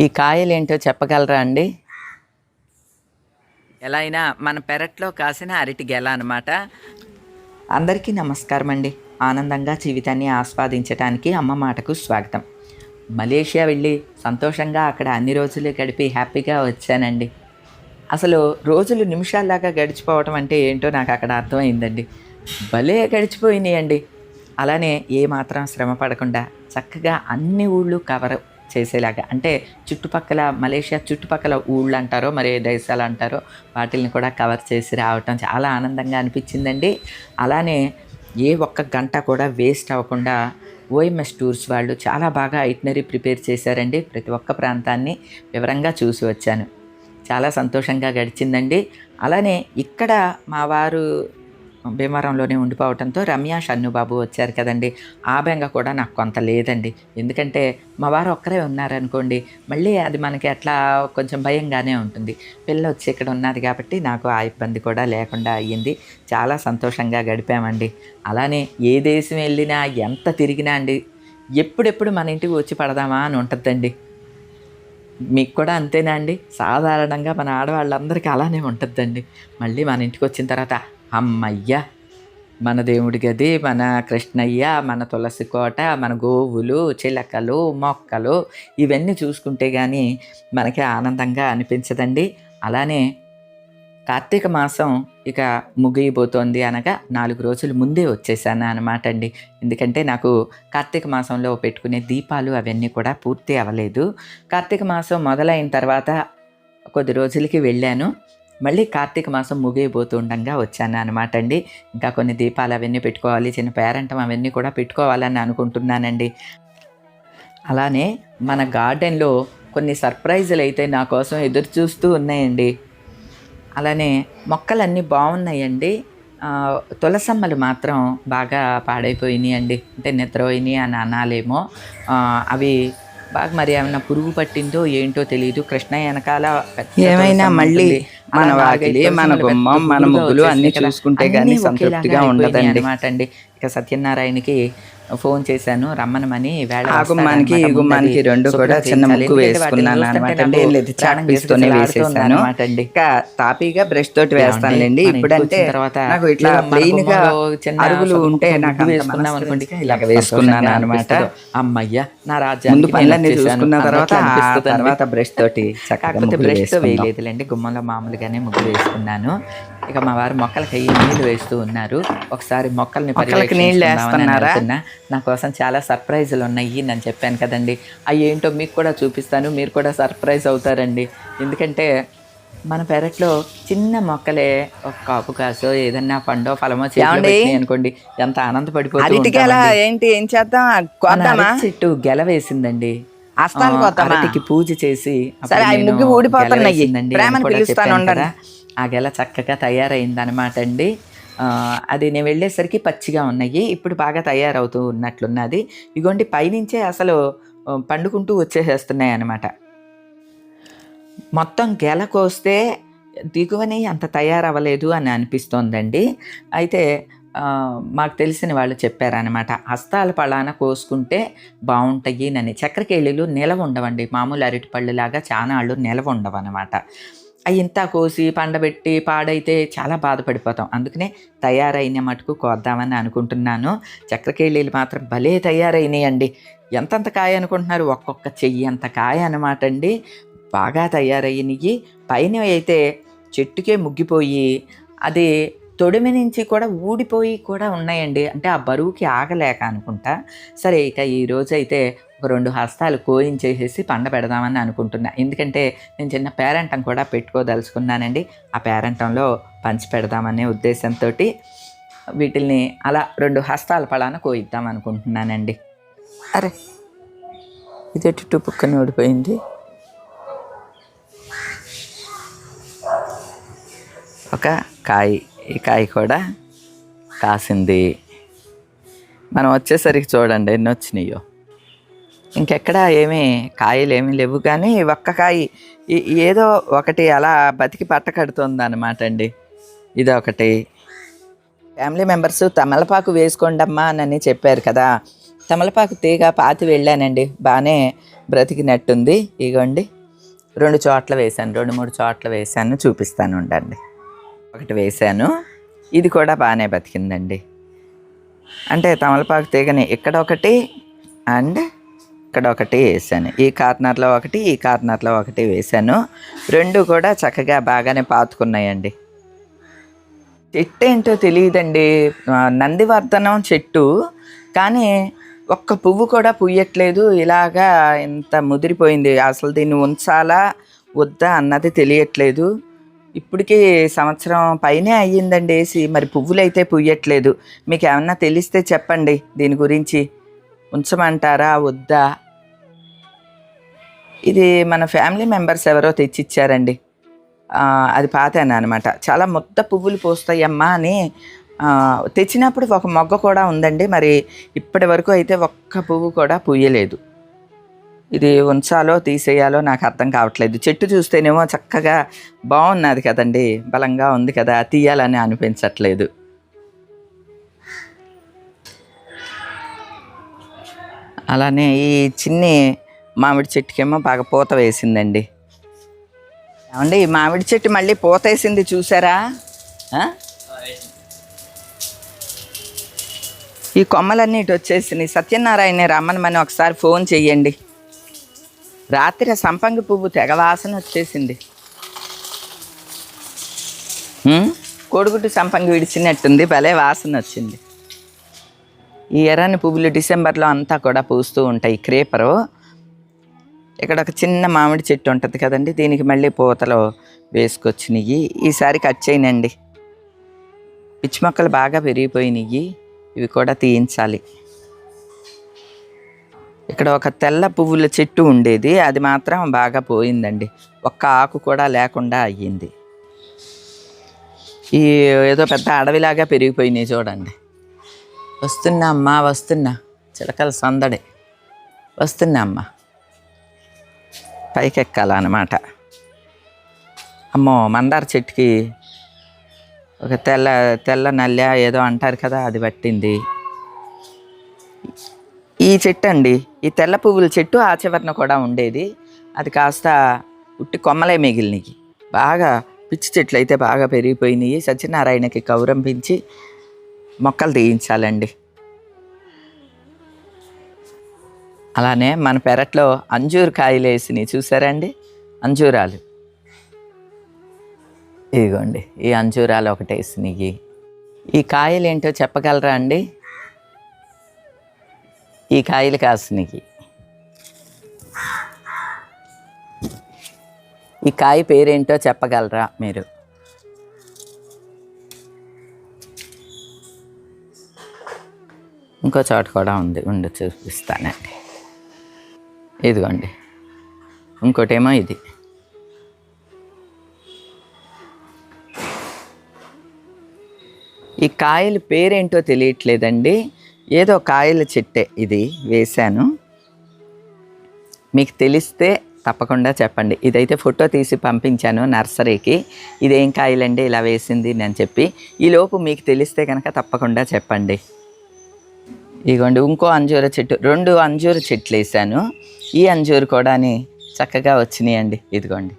ఈ కాయలు ఏంటో చెప్పగలరా అండి? ఎలా అయినా మన పెరట్లో కాసిన అరటి గెల అనమాట అందరికీ నమస్కారం అండి. ఆనందంగా జీవితాన్ని ఆస్వాదించడానికి అమ్మ మాటకు స్వాగతం. మలేషియా వెళ్ళి సంతోషంగా అక్కడ అన్ని రోజులు గడిపి హ్యాపీగా వచ్చానండి. అసలు రోజులు నిమిషాల్లాగా గడిచిపోవటం అంటే ఏంటో నాకు అక్కడ అర్థమైందండి. భలే గడిచిపోయినాయండి. అలానే ఏమాత్రం శ్రమ పడకుండా చక్కగా అన్ని ఊళ్ళు కవర్ చేసేలాగా. అంటే చుట్టుపక్కల మలేషియా చుట్టుపక్కల ఊళ్ళు అంటారో మరి ఏ దేశాలు అంటారో వాటిని కూడా కవర్ చేసి రావటం చాలా ఆనందంగా అనిపించిందండి. అలానే ఏ ఒక్క గంట కూడా వేస్ట్ అవ్వకుండా ఓఎంఎస్ టూర్స్ వాళ్ళు చాలా బాగా ఐటినరీ ప్రిపేర్ చేశారండి ప్రతి ఒక్క ప్రాంతాన్ని వివరంగా చూసి వచ్చాను. చాలా సంతోషంగా గడిచిందండి. అలానే ఇక్కడ మా వారు భీమవరంలోనే ఉండిపోవడంతో రమ్య షన్నుబాబు వచ్చారు కదండి. ఆ బెంగ కూడా నాకు కొంత లేదండి. ఎందుకంటే మా వారు ఒక్కరే ఉన్నారనుకోండి మళ్ళీ అది మనకి అట్లా కొంచెం భయంగానే ఉంటుంది. పిల్ల వచ్చి ఇక్కడ ఉన్నది కాబట్టి నాకు ఆ ఇబ్బంది కూడా లేకుండా అయ్యింది. చాలా సంతోషంగా గడిపామండి. అలానే ఏ దేశం వెళ్ళినా ఎంత తిరిగినా అండి ఎప్పుడెప్పుడు మన ఇంటికి వచ్చి పడదామా అని ఉంటుందండి. మీకు కూడా అంతేనా అండి? సాధారణంగా మన ఆడవాళ్ళందరికీ అలానే ఉంటుందండి. మళ్ళీ మన ఇంటికి వచ్చిన తర్వాత అమ్మయ్య. మన దేవుడి గది మన కృష్ణయ్య మన తులసి కోట మన గోవులు చిలకలు మొక్కలు ఇవన్నీ చూసుకుంటే కానీ మనకి ఆనందంగా అనిపించదండి. అలానే కార్తీక మాసం ఇక ముగియబోతోంది అనగా నాలుగు రోజులు ముందే వచ్చేసాను అనమాట అండి. ఎందుకంటే నాకు కార్తీక మాసంలో పెట్టుకునే దీపాలు అవన్నీ కూడా పూర్తి అవ్వలేదు. కార్తీక మాసం మొదలైన తర్వాత కొద్ది రోజులకి వెళ్ళాను. మళ్ళీ కార్తీక మాసం ముగియబోతుండగా వచ్చాను అనమాట అండి. ఇంకా కొన్ని దీపాలు అవన్నీ పెట్టుకోవాలి చిన్న పేరంటం అవన్నీ కూడా పెట్టుకోవాలని అనుకుంటున్నానండి. అలానే మన గార్డెన్లో కొన్ని సర్ప్రైజులు అయితే నా కోసం ఎదురు చూస్తూ ఉన్నాయండి. అలానే మొక్కలన్నీ బాగున్నాయండి. తులసమ్మలు మాత్రం బాగా పాడైపోయినాయి అండి. అంటే నిద్రపోయినాయి అని అనాలేమో. అవి బాగా మరి ఏమైనా పురుగు పట్టిందో ఏంటో తెలియదు కృష్ణ వెనకాల ఏమైనా మళ్ళీ. మన వాకిలి, మన గుమ్మం, మన ముగ్గులు అన్నీ. చూసుకుంటే ఒకేలాగా సంతృప్తిగా ఉండదండి. అన్నమాట అండి. ఇక సత్యనారాయణకి ఫోన్ చేశాను రమ్మనమని వేళ ఆ గుమ్మానికి ఈ గుమ్మానికి రెండు కూడా చిన్న ముగ్గు వేసుకున్నాను అనమాట అండి. లేదు వేసేసాను. అండి. ఇంకా తాపీగా బ్రష్ తోటి వేస్తానులేండి. ఇప్పుడంటే తర్వాత నాకు ఇట్లా ప్లెయిన్గా అరుగులు ఉంటే నాకు వేసుకున్నాం అనుకోండి. ఇలాగ వేసుకున్నాను అనమాట అమ్మయ్య నా రాజ్యానికి ముందు నేను పనులన్నీ చూసుకున్న తర్వాత. తర్వాత బ్రష్ తోటి చక్కగా బ్రష్తో వేసుకుందాం. వేయలేదులేండి. గుమ్మంలో మామూలుగానే ముగ్గు వేసుకున్నాను. ఇక మా వారు మొక్కలకి అయ్యి నీళ్ళు వేస్తూ ఉన్నారు. ఒకసారి మొక్కల్ని? అనుకున్నా. నా కోసం చాలా సర్ప్రైజులు ఉన్నాయి నేను చెప్పాను కదండి. అవి ఏంటో మీకు కూడా చూపిస్తాను. మీరు కూడా సర్ప్రైజ్ అవుతారండి. ఎందుకంటే మన పెరట్లో చిన్న మొక్కలే ఒక కాపు కాసో ఏదన్నా పండో ఫలమో అనుకోండి ఎంత ఆనందపడిపోతూ అరటికాయల ఉంటామండి. ఏంటి? ఏం చేద్దాం? చెట్టు గెల వేసిందండి? అరటికి పూజ చేసి సరే, ఆ ముగ్గు ఊడిపోతున్నాయి. ప్రేమను పిలుస్తాను. ఆ గెల చక్కగా తయారైంది అనమాట అండి అది నేను వెళ్ళేసరికి పచ్చిగా ఉన్నాయి. ఇప్పుడు బాగా తయారవుతూ ఉన్నట్లున్నది. ఇగోండి పైనుంచే అసలు పండుకుంటూ వచ్చేసేస్తున్నాయి అనమాట మొత్తం గెల కోస్తే దిగువని అంత తయారవ్వలేదు అని అనిపిస్తోందండి. అయితే మాకు తెలిసిన వాళ్ళు చెప్పారనమాట హస్తాల పళాన కోసుకుంటే బాగుంటాయి నని. చక్రకేళీలు నిలవ ఉండవండి. మామూలు అరటిపళ్ళు లాగా చాలా వాళ్ళు నిలవ ఉండవు అనమాట అవి ఇంత కోసి పండబెట్టి పాడైతే చాలా బాధపడిపోతాం. అందుకనే తయారైన మటుకు కోద్దామని అనుకుంటున్నాను. చక్రకేళీలు మాత్రం భలే తయారైనాయండి. ఎంతంత కాయ అనుకుంటున్నారు? ఒక్కొక్క చెయ్యి అంత కాయ అనమాట అండి. బాగా తయారయ్యినవి పైన అయితే చెట్టుకే ముగ్గిపోయి అది తొడిమి నుంచి కూడా ఊడిపోయి కూడా ఉన్నాయండి. అంటే ఆ బరువుకి ఆగలేక అనుకుంటా. సరే ఇక ఈ రోజు అయితే ఒక రెండు హస్తాలు కోయించేసేసి పండ పెడదామని అనుకుంటున్నా. ఎందుకంటే నేను చిన్న పేరంటం కూడా పెట్టుకోదలుచుకున్నానండి. ఆ పేరంటంలో పంచి పెడదామనే ఉద్దేశంతో వీటిల్ని అలా రెండు హస్తాల పళాన కోయిద్దాం అనుకుంటున్నానండి. అరే ఇది ఎటు పుక్కని ఓడిపోయింది ఒక కాయ ఈ కాయ కూడా కాసింది. మనం వచ్చేసరికి చూడండి ఎన్ని వచ్చినాయో. ఇంకెక్కడ ఏమీ కాయలు ఏమీ లేవు కానీ ఒక్క కాయ ఈ- ఏదో ఒకటి అలా బతికి పట్ట కడుతుంది అనమాట అండి. ఇది ఒకటి ఫ్యామిలీ మెంబర్స్ తమలపాకు వేసుకోండమ్మా అని చెప్పారు కదా. తమలపాకు తీగ పాతి వెళ్ళానండి. బాగానే బ్రతికినట్టుంది. ఇగోండి. రెండు చోట్ల వేశాను రెండు మూడు చోట్ల వేశాను చూపిస్తాను ఉండండి. ఒకటి వేశాను. ఇది కూడా బాగానే బతికిందండి. అంటే తమలపాకు తీగని ఇక్కడ ఒకటి అండ్ ఇక్కడ ఒకటి వేసాను ఈ కార్నర్లో ఒకటి ఈ కార్నర్లో ఒకటి వేశాను. రెండు కూడా చక్కగా బాగానే పాతుకున్నాయండి. చెట్టు ఏంటో తెలియదండి. నందివర్ధనం చెట్టు. కానీ ఒక్క పువ్వు కూడా పుయ్యట్లేదు ఇలాగా ఇంత ముదిరిపోయింది. అసలు దీన్ని ఉంచాలా వద్దా అన్నది తెలియట్లేదు. ఇప్పటికి సంవత్సరం పైనే అయ్యిందండి. వేసి మరి పువ్వులు అయితే పుయ్యట్లేదు. మీకు ఏమన్నా తెలిస్తే చెప్పండి. దీని గురించి ఉంచమంటారా? వద్దా? ఇది మన ఫ్యామిలీ మెంబర్స్ ఎవరో తెచ్చిచ్చారండి. అది పాతేనా అనమాట. చాలా మొత్త పువ్వులు పోస్తాయమ్మా అని తెచ్చినప్పుడు ఒక మొగ్గ కూడా ఉందండి. మరి ఇప్పటి వరకు అయితే ఒక్క పువ్వు కూడా పూయలేదు ఇది ఉంచాలో తీసేయాలో నాకు అర్థం కావట్లేదు. చెట్టు చూస్తేనేమో చక్కగా బాగున్నది కదండి బలంగా ఉంది కదా తీయాలని అనిపించట్లేదు. అలానే ఈ చిన్ని మామిడి చెట్టుకేమో బాగా పూత వేసిందండి. ఏమండి ఈ మామిడి చెట్టు మళ్ళీ పూత వేసింది చూసారా? ఈ కొమ్మలన్నీ ఇటు వచ్చేసినాయి సత్యనారాయణ రమ్మనమని ఒకసారి ఫోన్ చెయ్యండి. రాత్రి సంపంగి పువ్వు తెగ వాసన వచ్చేసింది కోడిగుడ్డు సంపంగి విడిచినట్టుంది భలే వాసన వచ్చింది. ఈ ఎర్రని పువ్వులు డిసెంబర్లో అంతా కూడా పూస్తూ ఉంటాయి క్రేపరు. ఇక్కడ ఒక చిన్న మామిడి చెట్టు ఉంటుంది కదండి దీనికి మళ్ళీ పూతలు వేసుకొచ్చినాయి ఈసారి కట్ చేయనండి. పిచ్చి మొక్కలు బాగా పెరిగిపోయినాయి ఇవి కూడా తీయించాలి. ఇక్కడ ఒక తెల్ల పువ్వుల చెట్టు ఉండేది. అది మాత్రం బాగా పోయిందండి. ఒక్క ఆకు కూడా లేకుండా అయ్యింది. ఈ ఏదో పెద్ద అడవిలాగా పెరిగిపోయినాయి చూడండి. వస్తున్నా అమ్మా వస్తున్నా. చిలకల సందడి. వస్తున్నా అమ్మా. పైకెక్కాలన్నమాట. అమ్మో మందార చెట్టుకి ఒక తెల్ల తెల్ల నల్ల ఏదో అంటారు కదా అది పట్టింది. ఈ చెట్టు అండి ఈ తెల్ల పువ్వుల చెట్టు ఆ చివరన కూడా ఉండేది. అది కాస్త ఉట్టి కొమ్మలే మిగిలినవి. బాగా పిచ్చి చెట్లు అయితే బాగా పెరిగిపోయినాయి. సత్యనారాయణకి కౌరంపించి మొక్కలు తీయించాలండి. అలానే మన పెరట్లో అంజూరు కాయలు వేసినాయి చూసారండి? అంజూరాలు. ఇదిగోండి ఈ అంజూరాలు ఒకటి వేసినాయి ఈ కాయలు ఏంటో చెప్పగలరా అండి? ఈ కాయలు కాసినాయి ఈ కాయ పేరేంటో చెప్పగలరా మీరు? ఇంకో చోట కూడా ఉంది ఉండి చూపిస్తానండి. ఇదిగోండి. ఇంకోటేమో ఇది. ఈ కాయల పేరేంటో తెలియట్లేదండి. ఏదో కాయల చెట్టే ఇది వేశాను. మీకు తెలిస్తే తప్పకుండా చెప్పండి. ఇదైతే ఫోటో తీసి పంపించాను నర్సరీకి. ఇదేం కాయలండి ఇలా వేసింది అని చెప్పి. ఈలోపు మీకు తెలిస్తే కనుక తప్పకుండా చెప్పండి. ఇదిగోండి ఇంకో అంజూర చెట్టు రెండు అంజూర చెట్లు వేసాను ఈ అంజూరు కూడా చక్కగా వచ్చినాయండి. ఇదిగోండి.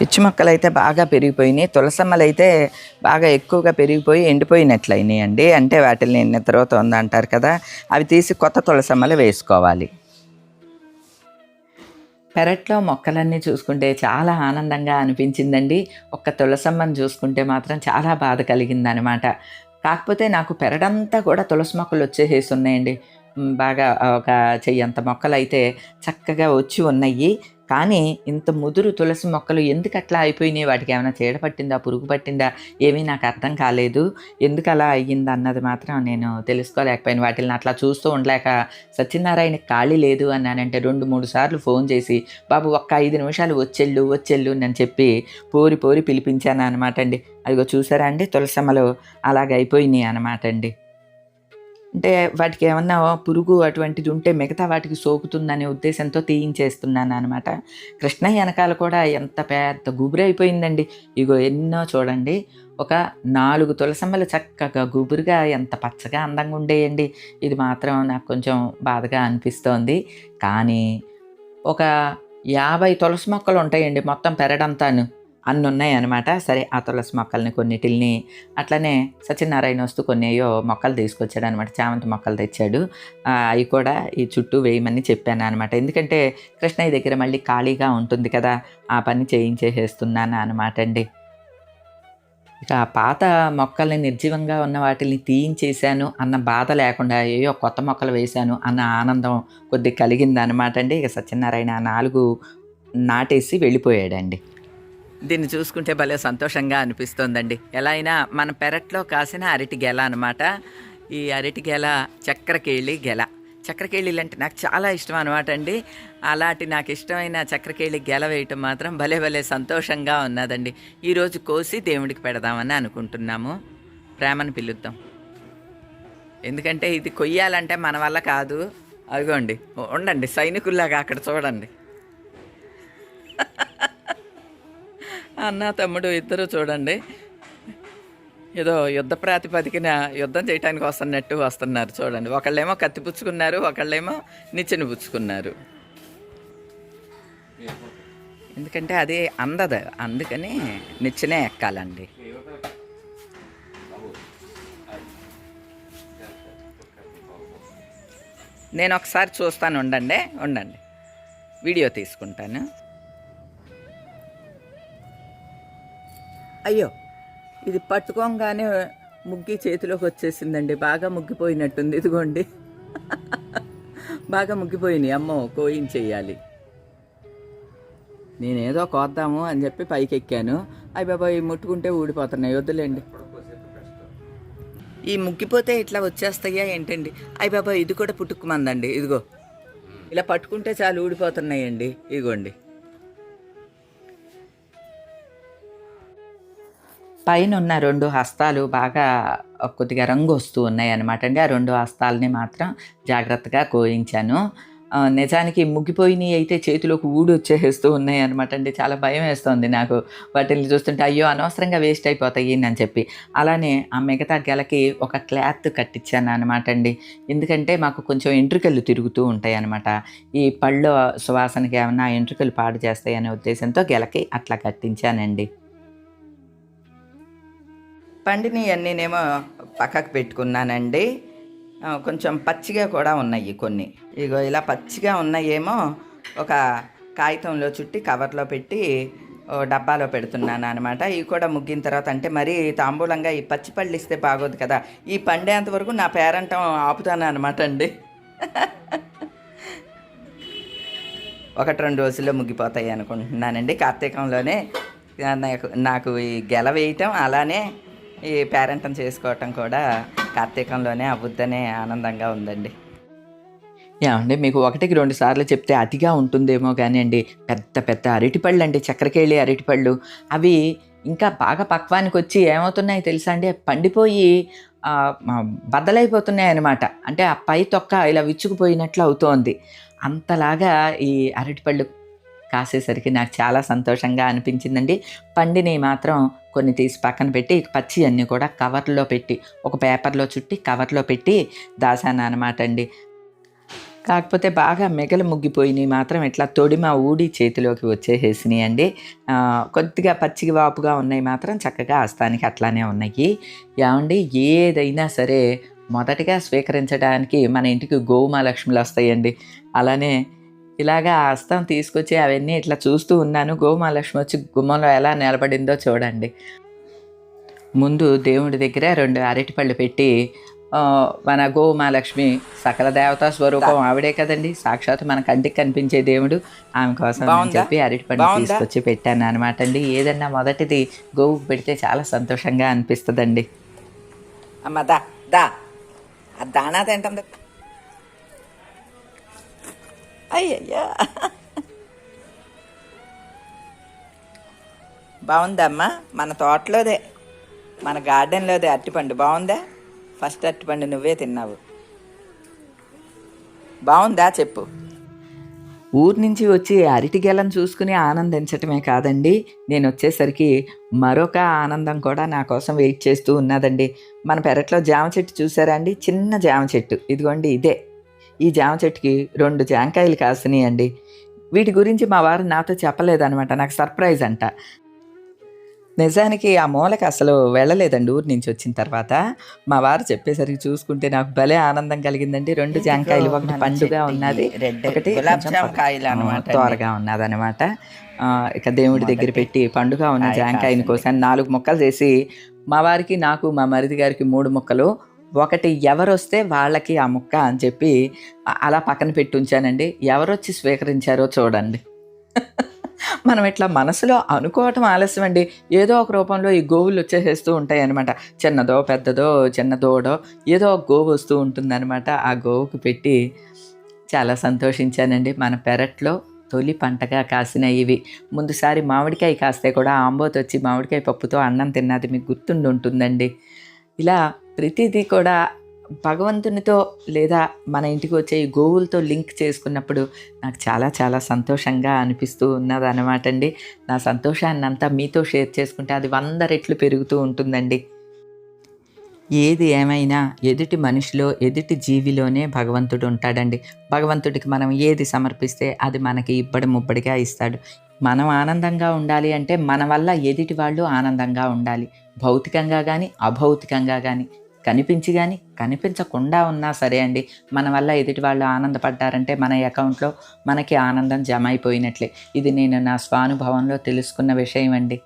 పిచ్చి మొక్కలు అయితే బాగా పెరిగిపోయినాయి. తులసమ్మలు అయితే బాగా ఎక్కువగా పెరిగిపోయి ఎండిపోయినట్లయినాయి అండి అంటే వాటిని తర్వాత అంటారు కదా అవి తీసి కొత్త తులసమ్మలు వేసుకోవాలి. పెరట్లో మొక్కలన్నీ చూసుకుంటే చాలా ఆనందంగా అనిపించిందండి. ఒక్క తులసమ్మని చూసుకుంటే మాత్రం చాలా బాధ కలిగిందనమాట. కాకపోతే నాకు పెరడంతా కూడా తులసి మొక్కలు వచ్చేసేసి ఉన్నాయండి. బాగా ఒక చెయ్యంత మొక్కలు అయితే చక్కగా వచ్చి ఉన్నాయి. కానీ ఇంత ముదురు తులసి మొక్కలు ఎందుకు అట్లా అయిపోయినాయి? వాటికి ఏమైనా చీడ పట్టిందా? పురుగు పట్టిందా? ఏమీ నాకు అర్థం కాలేదు. ఎందుకు అలా అయ్యింది అన్నది మాత్రం నేను తెలుసుకోలేకపోయాను. వాటిని అట్లా చూస్తూ ఉండలేక సత్యనారాయణకి ఖాళీ లేదు అన్నానంటే రెండు మూడు సార్లు ఫోన్ చేసి బాబు ఒక్క ఐదు నిమిషాలు వచ్చెళ్ళు వచ్చెళ్ళు అని చెప్పి పోరి పోరి పిలిపించాను అనమాట అండి. అదిగో చూసారా అండి? తులసమ్మలు అలాగైపోయినాయి అనమాట అండి. అంటే వాటికి ఏమన్నా పురుగు అటువంటిది ఉంటే మిగతా వాటికి సోకుతుందనే ఉద్దేశంతో తీయించేస్తున్నాను అనమాట కృష్ణ వెనకాల కూడా ఎంత పెద్ద గుబురైపోయిందండి ఇగో ఎన్నో చూడండి. ఒక నాలుగు తులసమ్మలు చక్కగా గుబురుగా ఎంత పచ్చగా అందంగా ఉండేయండి. ఇది మాత్రం నాకు కొంచెం బాధగా అనిపిస్తోంది. కానీ ఒక యాభై తులసి మొక్కలు ఉంటాయండి మొత్తం పెరడంతాను. అన్ని ఉన్నాయన్నమాట సరే ఆ తులసి మొక్కల్ని కొన్నిటిల్ని అట్లనే సత్యనారాయణ వస్తూ కొన్ని అయ్యో మొక్కలు తీసుకొచ్చాడు అనమాట చామంతి మొక్కలు తెచ్చాడు. అవి కూడా ఈ చుట్టూ వేయమని చెప్పాను అనమాట ఎందుకంటే కృష్ణయ్య దగ్గర మళ్ళీ ఖాళీగా ఉంటుంది కదా ఆ పని చేయించేసేస్తున్నాను అనమాట అండి. ఇక ఆ పాత మొక్కల్ని నిర్జీవంగా ఉన్న వాటిని తీయించేశాను అన్న బాధ లేకుండా అయ్యో కొత్త మొక్కలు వేశాను అన్న ఆనందం కొద్ది కలిగింది అనమాట అండి. ఇక సత్యనారాయణ నాలుగు నాటేసి వెళ్ళిపోయాడండి. దీన్ని చూసుకుంటే భలే సంతోషంగా అనిపిస్తోందండి. ఎలా అయినా మన పెరట్లో కాసిన అరటి గెల అనమాట ఈ అరటి గెల చక్రకేళి గెల. చక్రకేళిలు అంటే నాకు చాలా ఇష్టం అనమాట అండి. అలాంటి నాకు ఇష్టమైన చక్రకేళి గెల వేయటం మాత్రం భలే భలే సంతోషంగా ఉన్నదండి. ఈరోజు కోసి దేవుడికి పెడదామని అనుకుంటున్నాము. ప్రేమను పిలుద్దాం. ఎందుకంటే ఇది కొయ్యాలంటే మన వల్ల కాదు. అదిగోండి ఉండండి సైనికుల్లాగా అక్కడ చూడండి. అన్న తమ్ముడు ఇద్దరు చూడండి. ఏదో యుద్ధ ప్రాతిపదికన యుద్ధం చేయడానికి వస్తున్నట్టు వస్తున్నారు చూడండి. ఒకళ్ళేమో కత్తి పుచ్చుకున్నారు ఒకళ్ళేమో నిచ్చెన పుచ్చుకున్నారు. ఎందుకంటే అది అందదు. అందుకని నిచ్చెనే ఎక్కాలండి. నేను ఒకసారి చూస్తాను. ఉండండి ఉండండి. వీడియో తీసుకుంటాను. అయ్యో ఇది పట్టుకోగానే ముగ్గి చేతిలోకి వచ్చేసిందండి. బాగా ముగ్గిపోయినట్టుంది. ఇదిగోండి. బాగా ముగ్గిపోయినాయి. అమ్మో కోయించేయాలి. నేనేదో కోద్దాము అని చెప్పి పైకి ఎక్కాను అయ్యి బాబాయ్ ముట్టుకుంటే ఊడిపోతున్నాయి. వద్దులేండి. ఈ ముగ్గిపోతే ఇట్లా వచ్చేస్తాయా ఏంటండి? అయ్యి బాబాయ్ ఇది కూడా పుట్టుకుమందండి. ఇదిగో. ఇలా పట్టుకుంటే చాలు ఊడిపోతున్నాయండి. ఇదిగోండి. పైన ఉన్న రెండు హస్తాలు బాగా కొద్దిగా రంగు వస్తూ ఉన్నాయి అనమాట అండి. ఆ రెండు హస్తాలని మాత్రం జాగ్రత్తగా కోయించాను. నిజానికి ముగ్గిపోయినవి అయితే చేతిలోకి ఊడి వచ్చేస్తూ ఉన్నాయి అనమాట అండి. చాలా భయం వేస్తుంది నాకు. వాటిని చూస్తుంటే అయ్యో అనవసరంగా వేస్ట్ అయిపోతాయి అని చెప్పి. అలానే ఆ మిగతా గెలకి ఒక క్లాత్ కట్టించాను అనమాట అండి. ఎందుకంటే మాకు కొంచెం ఎంట్రుకలు తిరుగుతూ ఉంటాయి అనమాట ఈ పళ్ళు సువాసనకి ఏమైనా ఎంట్రుకలు పాడు చేస్తాయనే ఉద్దేశంతో గెలకి అట్లా కట్టించానండి. పండినవన్నీ అన్నీనేమో పక్కకు పెట్టుకున్నానండి. కొంచెం పచ్చిగా కూడా ఉన్నాయి కొన్ని. ఇగో ఇలా పచ్చిగా ఉన్నాయేమో ఒక కాగితంలో చుట్టి కవర్లో పెట్టి డబ్బాలో పెడుతున్నాను అనమాట ఇవి కూడా ముగ్గిన తర్వాత అంటే మరీ తాంబూలంగా ఈ పచ్చి పళ్ళు ఇస్తే బాగోదు కదా. ఈ పండేంత వరకు నా పేరంటం ఆపుతాను అనమాట అండి. ఒకటి రెండు రోజుల్లో ముగ్గిపోతాయి అనుకుంటున్నానండి. కార్తీకంలోనే నాకు నాకు ఈ గెల వేయటం అలానే ఈ పేరెంటం చేసుకోవటం కూడా కార్తీకంలోనే అవ్వుద్దనే ఆనందంగా ఉందండి. ఏమండి మీకు ఒకటికి రెండు సార్లు చెప్తే అతిగా ఉంటుందేమో కానీ అండి పెద్ద పెద్ద అరటిపళ్ళు అండి చక్కెరకేళి అరటిపళ్ళు. అవి ఇంకా బాగా పక్వానికి వచ్చి ఏమవుతున్నాయి తెలుసా అండి? పండిపోయి బద్దలైపోతున్నాయి అనమాట అంటే ఆ పై తొక్క ఇలా విచ్చుకుపోయినట్లు అవుతోంది. అంతలాగా ఈ అరటిపళ్ళు కాసేసరికి నాకు చాలా సంతోషంగా అనిపించిందండి. పండిని మాత్రం కొన్ని తీసి పక్కన పెట్టి పచ్చి అన్నీ కూడా కవర్లో పెట్టి ఒక పేపర్లో చుట్టి కవర్లో పెట్టి దాసాను అనమాట అండి. కాకపోతే బాగా మిగలు ముగ్గిపోయినాయి మాత్రం ఇట్లా తొడిమ ఊడి చేతిలోకి వచ్చేసేసినాయి అండి. కొద్దిగా పచ్చిగా వాపుగా ఉన్నాయి మాత్రం చక్కగా హస్తానికి అట్లానే ఉన్నాయి. ఏమండి ఏదైనా సరే మొదటగా స్వీకరించడానికి మన ఇంటికి గోమాలక్ష్మిలు వస్తాయండి. అలానే ఇలాగా ఆ హస్తం తీసుకొచ్చి అవన్నీ ఇట్లా చూస్తూ ఉన్నాను. గోమాలక్ష్మి వచ్చి గుమ్మంలో ఎలా నిలబడిందో చూడండి. ముందు దేవుడి దగ్గర రెండు అరటిపళ్ళు పెట్టి మన గోమాలక్ష్మి సకల దేవతా స్వరూపం ఆవిడే కదండి. సాక్షాత్ మన కంటికి కనిపించే దేవుడు. ఆమె కోసం అని? చెప్పి అరటిపండు బాగుందా? తీసుకొచ్చి పెట్టాను అనమాట అండి. ఏదన్నా మొదటిది గోవుకు పెడితే చాలా సంతోషంగా అనిపిస్తుందండి. అమ్మ దా దా. దాణా తింటుంది. అయ్యయ్యా బాగుందమ్మా మన తోటలోదే మన గార్డెన్లోదే అరటిపండు. బాగుందా? ఫస్ట్ అరటిపండు నువ్వే తిన్నావు. బాగుందా చెప్పు? ఊరు నుంచి వచ్చి అరటి గెలను చూసుకుని ఆనందించటమే కాదండి. నేను వచ్చేసరికి మరొక ఆనందం కూడా నా కోసం వెయిట్ చేస్తూ ఉన్నదండి. మన పెరట్లో జామ చెట్టు చూసారా అండి? చిన్న జామ చెట్టు. ఇదిగోండి ఇదే. ఈ జామ చెట్టుకి రెండు జాంకాయలు కాసినాయండి. వీటి గురించి మా వారు నాతో చెప్పలేదన్నమాట. నాకు సర్ప్రైజ్ అంట. నిజానికి ఆ మూలకి అసలు వెళ్ళలేదండి ఊరు నుంచి వచ్చిన తర్వాత. మా వారు చెప్పేసరికి చూసుకుంటే నాకు భలే ఆనందం కలిగిందండి. రెండు జాంకాయలు ఒకటి పండుగ ఉన్నది ఒకటి కాయలు ఉన్నదనమాట ఆ, ఇక దేవుడి దగ్గర పెట్టి పండుగ ఉన్న కాయ జాంకాయని. కోసం నాలుగు ముక్కలు చేసి మా వారికి నాకు మా మరిది గారికి మూడు ముక్కలు ఒకటి ఎవరు వస్తే వాళ్ళకి ఆ ముక్క అని చెప్పి అలా పక్కన పెట్టి ఉంచానండి. ఎవరు వచ్చి స్వీకరించారో చూడండి. మనం ఇట్లా మనసులో అనుకోవటం ఆలస్యం అండి ఏదో ఒక రూపంలో ఈ గోవులు వచ్చేసేస్తూ ఉంటాయి అనమాట చిన్నదో పెద్దదో చిన్న దూడో ఏదో ఒక గోవు వస్తూ ఉంటుందన్నమాట. ఆ గోవుకు పెట్టి చాలా సంతోషించానండి. మన పెరట్లో తొలి పంటగా కాసిన ఇవి. ముందుసారి మామిడికాయ కాస్తే కూడా ఆంబోతొచ్చి మామిడికాయ పప్పుతో అన్నం తిన్నది మీకు గుర్తుండి ఉంటుందండి. ఇలా ప్రతిదీ కూడా భగవంతునితో లేదా మన ఇంటికి వచ్చే ఈ గోవులతో లింక్ చేసుకున్నప్పుడు నాకు చాలా చాలా సంతోషంగా అనిపిస్తూ ఉన్నది అనమాట అండి. నా సంతోషాన్ని అంతా మీతో షేర్ చేసుకుంటే అది వంద రెట్లు పెరుగుతూ ఉంటుందండి. ఏది ఏమైనా ఎదుటి మనిషిలో ఎదుటి జీవిలోనే భగవంతుడు ఉంటాడండి. భగవంతుడికి మనం ఏది సమర్పిస్తే అది మనకి ఇబ్బడి ముబ్బడిగా ఇస్తాడు. మనం ఆనందంగా ఉండాలి అంటే మన వల్ల ఎదుటి వాళ్ళు ఆనందంగా ఉండాలి. భౌతికంగా కానీ అభౌతికంగా కానీ కనిపించి కానీ కనిపించకుండా ఉన్నా సరే అండి మన వల్ల ఎదుటి వాళ్ళు ఆనందపడ్డారంటే మన అకౌంట్లో మనకి ఆనందం జమ అయిపోయినట్లే ఇది నేను నా స్వానుభవంలో తెలుసుకున్న విషయం అండి.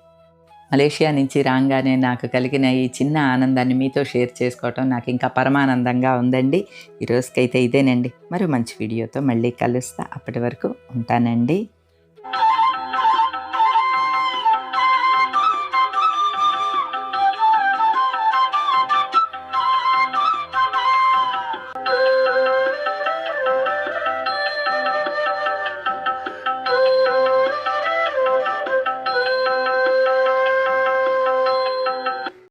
మలేషియా నుంచి రాగానే నాకు కలిగిన ఈ చిన్న ఆనందాన్ని మీతో షేర్ చేసుకోవటం నాకు ఇంకా పరమానందంగా ఉందండి. ఈ రోజుకైతే ఇదేనండి. మరి మంచి వీడియోతో మళ్ళీ కలుస్తా. అప్పటి వరకు ఉంటానండి.